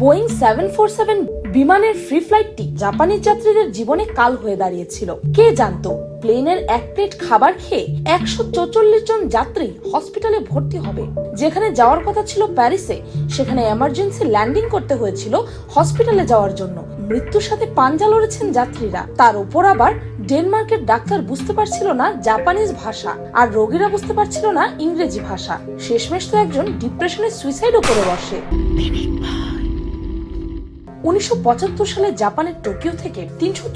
Boeing seven four seven বিমানের free ফ্লাইটটি Japanese যাত্রীদের জীবনে কাল হয়ে দাঁড়িয়েছিল। কে জানতো প্লেনের এক প্লেট খাবার খেয়ে একশো চৌচল্লিশ জন যাত্রী হসপিটালে ভর্তি হবে। যেখানে যাওয়ার কথা ছিল প্যারিসে, সেখানে এমার্জেন্সি ল্যান্ডিং করতে হয়েছিল হসপিটালে যাওয়ার জন্য। মৃত্যুর সাথে পাঞ্জা লড়েছেন যাত্রীরা। তার উপর আবার ডেনমার্কের ডাক্তার বুঝতে পারছিল না জাপানিজ ভাষা, আর রোগীরা বুঝতে পারছিল না ইংরেজি ভাষা। শেষমেশ তো একজন ডিপ্রেশনে সুইসাইডও করে বসে। উনিশশো পঁচাত্তর সালে জাপানের টোকিও থেকে তিনশো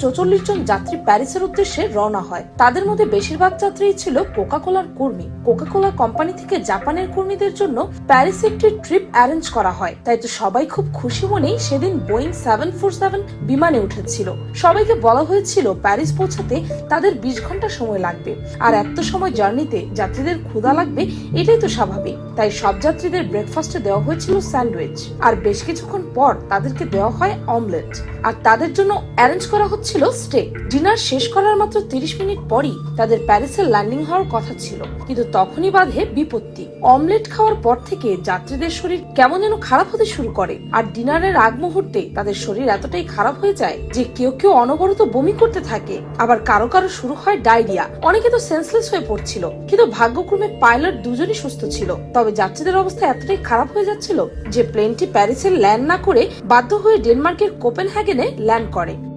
জন যাত্রী প্যারিসের উদ্দেশ্যে রওনা হয়। তাদের মধ্যে বেশিরভাগ যাত্রী ছিল কোকা কোলার কর্মী। কোকা কোলা কোম্পানি থেকে জাপানের কর্মীদের জন্য প্যারিসে একটি ট্রিপ অ্যারেঞ্জ করা হয়। তাই তো সবাই খুব খুশি মনেই সেদিন বোয়িং সেভেন ফোর সেভেন বিমানে উঠেছিল। সবাইকে বলা হয়েছিল প্যারিস পৌঁছাতে তাদের বিশ ঘণ্টা সময় লাগবে। আর এত সময় জার্নিতে যাত্রীদের ক্ষুধা লাগবে, এটাই তো স্বাভাবিক। তাই সব যাত্রীদের ব্রেকফাস্টে দেওয়া হয়েছিল স্যান্ডউইচ। আর বেশ কিছুক্ষণ পর তাদেরকে দেওয়া হয় অমলেট আর তাদের জন্য অ্যারেঞ্জ করা হচ্ছিল স্টে ডিনার শেষ করার মাত্র তিরিশ মিনিট পরই তাদের প্যারিসে ল্যান্ডিং হওয়ার কথা ছিল। কিন্তু তখনই বাধে বিপত্তি। অমলেট খাওয়ার পর থেকে যাত্রীদের শরীর কেমন যেন খারাপ হতে শুরু করে। আর ডিনারের আগ মুহূর্তে তাদের শরীর এতটাই খারাপ হয়ে যায় যে কেউ কেউ অনবরত বমি করতে থাকে। আবার কারও কারও শুরু হয় ডায়রিয়া অনেকে তো সেন্সলেস হয়ে পড়ছিল। কিন্তু ভাগ্যক্রমে পাইলট দুজনই সুস্থ ছিল। তবে যাত্রীদের অবস্থা এতটাই খারাপ হয়ে যাচ্ছিল যে প্লেনটি প্যারিসে ল্যান্ড না করে বাধ্য হয়ে ডেনমার্কের কোপেনহ্যাগেনে ল্যান্ড করে।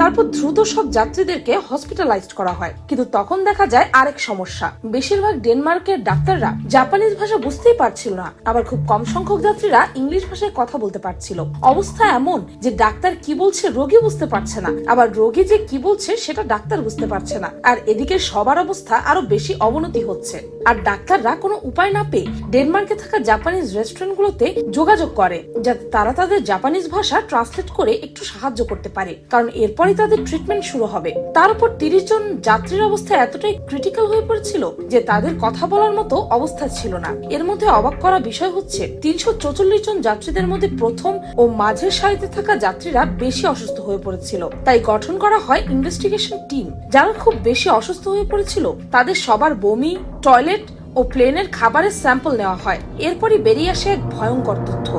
তারপর দ্রুত সব যাত্রীদেরকে হসপিটালাইজড করা হয়। কিন্তু তখন দেখা যায় আরেক সমস্যা। বেশিরভাগ ডেনমার্কের ডাক্তাররা জাপানিজ ভাষা বুঝতেই পারছিল না। আবার খুব কম সংখ্যক যাত্রীরা ইংলিশ ভাষায় কথা বলতে পারছিল। অবস্থা এমন যে ডাক্তার কি বলছে রোগী বুঝতে পারছে না। আবার রোগী যে কি বলছে সেটা ডাক্তার বুঝতে পারছে না। আর এদিকে সবার অবস্থা আরও বেশি অবনতি হচ্ছে। আর ডাক্তাররা কোনো উপায় না পেয়ে ডেনমার্কে থাকা জাপানিজ রেস্টুরেন্ট গুলোতে যোগাযোগ করে, যাতে তারা তাদের জাপানিজ ভাষা ট্রান্সলেট করে একটু সাহায্য করতে পারে। কারণ এরপরই তাদের ট্রিটমেন্ট শুরু হবে। তার উপর তিরিশ জন যাত্রীর অবস্থা এতটাই ক্রিটিক্যাল হয়ে পড়েছিল যে তাদের কথা বলার মতো অবস্থা ছিল না। এর মধ্যে অবাক করা বিষয় হচ্ছে, তিনশো চৌচল্লিশ জন যাত্রীদের মধ্যে প্রথম ও মাঝের সারিতে থাকা যাত্রীরা বেশি অসুস্থ হয়ে পড়েছিল। তাই গঠন করা হয় ইনভেস্টিগেশন টিম যারা খুব বেশি অসুস্থ হয়ে পড়েছিল। তাদের সবার বমি টয়লেট ও প্লেনের খাবারের স্যাম্পল নেওয়া হয়। এরপরই বেরিয়ে আসে এক ভয়ঙ্কর তথ্য।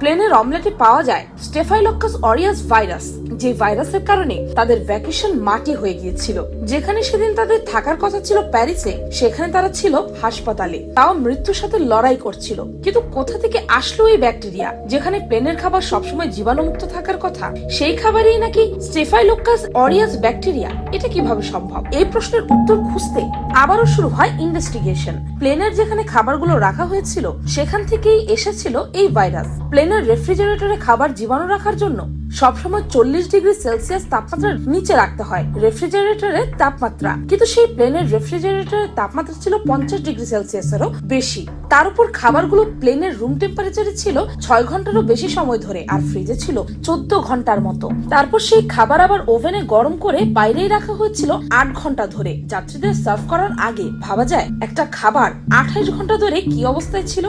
প্লেনের অমলেটে পাওয়া যায় স্টেফাইলকাস অরিয়াস ভাইরাস, যে ভাইরাসের কারণে তাদের ভ্যাকেশন মাটি হয়ে গিয়েছিল। যেখানে সেদিন তাদের থাকার কথা ছিল প্যারিসে, সেখানে তারা ছিল হাসপাতালে। তাও মৃত্যুর সাথে লড়াই করছিল। কিন্তু কোথা থেকে আসলো এই ব্যাকটেরিয়া? যেখানে প্লেনের খাবার সবসময় জীবাণুমুক্ত থাকার কথা, সেই খাবারই নাকি স্টেফাইলোকাস অরিয়াস ব্যাকটেরিয়া? এটা কীভাবে সম্ভব? এই প্রশ্নের উত্তর খুঁজতে আবারও শুরু হয় ইনভেস্টিগেশন প্লেনের যেখানে খাবারগুলো রাখা হয়েছিল, সেখান থেকেই এসেছিল এই ভাইরাস প্লেনের রেফ্রিজারেটরে খাবার জীবাণু রাখার জন্য সবসময় চল্লিশ ডিগ্রি সেলসিয়াস তাপমাত্রার নিচে রাখতে হয়, রেফ্রিজারেটরের তাপমাত্রা। কিন্তু সেই প্লেনের রেফ্রিজারেটরের তাপমাত্রা ছিল পঞ্চাশ ডিগ্রি সেলসিয়াসেরও বেশি। তার উপর খাবারগুলো প্লেনের রুম টেম্পারেচারে ছিল ছয় ঘন্টারও বেশি সময় ধরে আর ফ্রিজে ছিল চোদ্দ ঘণ্টার মতো। তারপর সেই খাবার আবার ওভেনে গরম করে বাইরেই রাখা হয়েছিল আট ঘণ্টা ধরে। যাত্রীদের সার্ভ করার আগে, ভাবা যায়, একটা খাবার আঠাইশ ঘণ্টা ধরে কি অবস্থায় ছিল?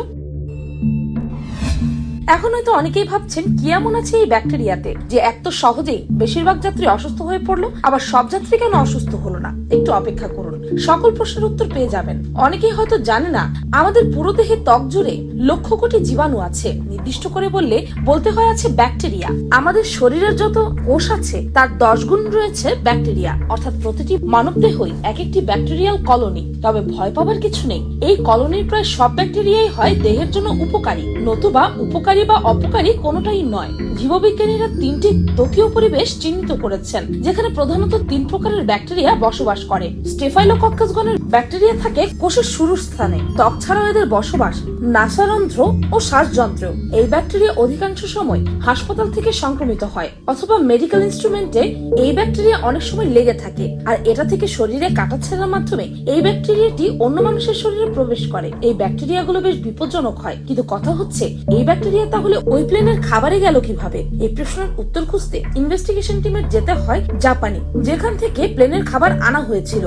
এখন হয়তো অনেকেই ভাবছেন, কি এমন আছে এই ব্যাকটেরিয়াতে যে এত সহজেই বেশিরভাগ যাত্রী অসুস্থ হয়ে পড়ল, আবার সব যাত্রী কেন অসুস্থ হলো না? একটু অপেক্ষা করুন। সকল প্রশ্নের উত্তর পেয়ে যাবেন। অনেকেই হয়তো জানে না, আমাদের পুরো দেহে ত্বক জুড়ে লক্ষ কোটি জীবাণু আছে। নির্দিষ্ট করে বললে, বলতে হয় আছে ব্যাকটেরিয়া। আমাদের শরীরের যত কোষ আছে, তার দশ গুণ রয়েছে ব্যাকটেরিয়া। অর্থাৎ প্রতিটি মানব দেহই এক একটি ব্যাকটেরিয়াল কলোনি। তবে ভয় পাবার কিছু নেই। এই কলোনির প্রায় সব ব্যাকটেরিয়াই হয় দেহের জন্য উপকারী, নতুবা উপকারী বা অপকারী কোনোটাই নয়। জীববিজ্ঞানীরা তিনটি ত্বকীয় পরিবেশ চিহ্নিত করেছেন, যেখানে প্রধানত তিন প্রকারের ব্যাকটেরিয়া বসবাস করে। স্টেফাইলোকক্কাস গণের ব্যাকটেরিয়া থাকে কোষের শুরুর স্থানে। ত্বক ছাড়াও এদের বসবাস নাসারন্ধ্র ও শ্বাসযন্ত্রেও এই ব্যাকটেরিয়া অধিকাংশ সময় হাসপাতাল থেকে সংক্রমিত হয়, অথবা মেডিকেল ইনস্ট্রুমেন্টে এই ব্যাকটেরিয়া অনেক সময় লেগে থাকে, আর এটা থেকে শরীরে কাটা ছেড়ার মাধ্যমে এই ব্যাকটেরিয়াটি অন্য মানুষের শরীরে প্রবেশ করে। এই ব্যাকটেরিয়াগুলো বেশ বিপজ্জনক হয়, কিন্তু কথা হচ্ছে, এই ব্যাকটেরিয়া তাহলে ওই প্লেনের খাবারে গেল কীভাবে? এই প্রশ্নের উত্তর খুঁজতে ইনভেস্টিগেশন টিমের যেতে হয় জাপানি, যেখান থেকে প্লেনের খাবার আনা হয়েছিল।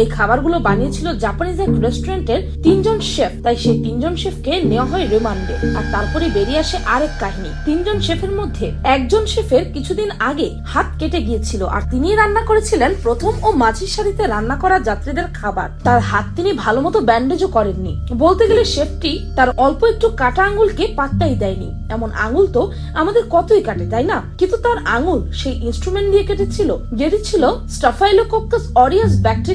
এই খাবারগুলো বানিয়েছিল জাপানিজ এক রেস্টুরেন্টের তিনজন শেফ তাই সেই তিনজন শেফকে নেওয়া হয় রিমান্ডে। আর তারপরে বেরিয়ে আসে আরেক কাহিনী। তিনজন শেফের মধ্যে একজন শেফের কিছুদিন আগে হাত কেটে গিয়েছিল, আর তিনি রান্না করেছিলেন প্রথম ও মাঝির সারিতে রান্না করা যাত্রীদের খাবার। তার হাত তিনি ভালো মতো ব্যান্ডেজও করেননি। বলতে গেলে শেফটি তার অল্প একটু কাটা আঙুলকে পাত্তাই দেয়নি। এমন আঙুল তো আমাদের কতই কাটে, তাই না? কিন্তু তার আঙুল সেই ইনস্ট্রুমেন্ট দিয়ে কেটেছিল, যেটি ছিল স্টাফাইলোকোকাস অরিয়াস ব্যাকটেরিয়া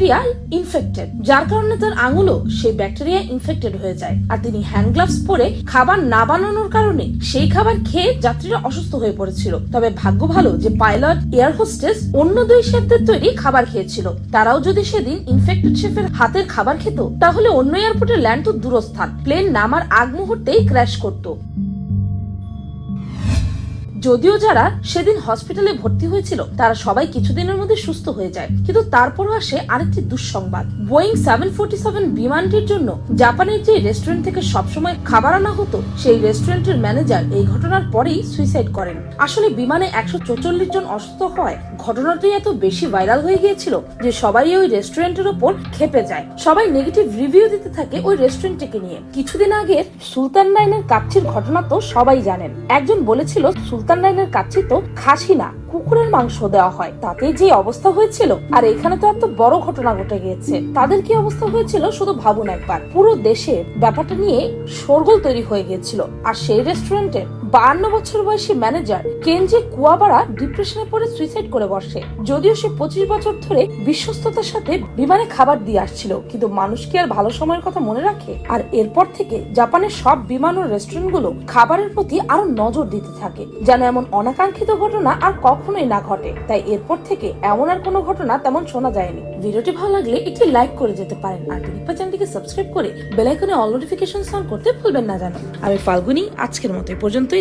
ইনফেক্টেড যার কারণে তার আঙুলও সেই ব্যাকটেরিয়া ইনফেক্টেড হয়ে যায়। আর তিনি হ্যান্ড গ্লাভস পরে খাবার না বানানোর কারণে সেই খাবার খেয়ে যাত্রীরা অসুস্থ হয়ে পড়েছিল। তবে ভাগ্য ভালো যে পাইলট, এয়ার হোস্টেস অন্য দুই শেফদের তৈরি খাবার খেয়েছিল। তারাও যদি সেদিন ইনফেক্টেড শেফের হাতের খাবার খেত, তাহলে অন্য এয়ারপোর্টে ল্যান্ড তো দূরস্থান। প্লেন নামার আগ মুহূর্তেই ক্র্যাশ করতো। যদিও যারা সেদিন হসপিটালে ভর্তি হয়েছিল, তারা সবাই কিছুদিনের মধ্যে সুস্থ হয়ে যায়। কিন্তু তারপরও আসে আরেকটি দুঃসংবাদ। বোয়িং সেভেন ফোর্টি সেভেন বিমানটির জন্য জাপানের যে রেস্টুরেন্ট থেকে সবসময় খাবার আনা হতো, সেই রেস্টুরেন্টের ম্যানেজার এই ঘটনার পরেই সুইসাইড করেন। আসলে বিমানে একশো চৌচল্লিশ জন অসুস্থ হয় ঘটনাটি এত বেশি ভাইরাল হয়ে গিয়েছিল যে সবাই ওই রেস্টুরেন্টের ওপর খেপে যায়। সবাই নেগেটিভ রিভিউ দিতে থাকে ওই রেস্টুরেন্টটিকে নিয়ে। কিছুদিন আগে সুলতান নাইনের কাচ্ছির ঘটনা তো সবাই জানেন। একজন বলেছিল, সুলতান নাইনের কাছে তো খাসি না, কুকুরের মাংস দেওয়া হয়। তাতে যে অবস্থা হয়েছিল, আর এখানে তো এত বড় ঘটনা ঘটে গিয়েছে। তাদের কি অবস্থা হয়েছিল শুধু ভাবুন একবার। পুরো দেশে ব্যাপারটা নিয়ে শোরগোল তৈরি হয়ে গিয়েছিল, আর সেই রেস্টুরেন্টে বান্ন বছর বয়সী ম্যানেজার কেনজি কুয়াবারা ডিপ্রেশনে পড়ে সুইসাইড করে বসে। যদিও সে পঁচিশ বছর ধরে বিশ্বস্ততার সাথে বিমানে খাবার দিয়ে আসছিল, কিন্তু মানুষ কি আর ভালো সময়ের কথা মনে রাখে? আর এরপর থেকে জাপানের সব বিমান ও রেস্টুরেন্টগুলো খাবারের প্রতি আরও নজর দিতে থাকে, যেন এমন অনাকাঙ্ক্ষিত ঘটনা আর কখনোই না ঘটে। তাই এরপর থেকে এমন আর কোনো ঘটনা তেমন শোনা যায়নি। ভিডিওটি ভালো লাগলে একটি লাইক করে যেতে পারেন, আর টিনিপা চ্যানেলটিকে সাবস্ক্রাইব করে বেল আইকনে অল নোটিফিকেশন অন করতে ভুলবেন না জানো আমি ফাল্গুনি, আজকের মতো পর্যন্তই।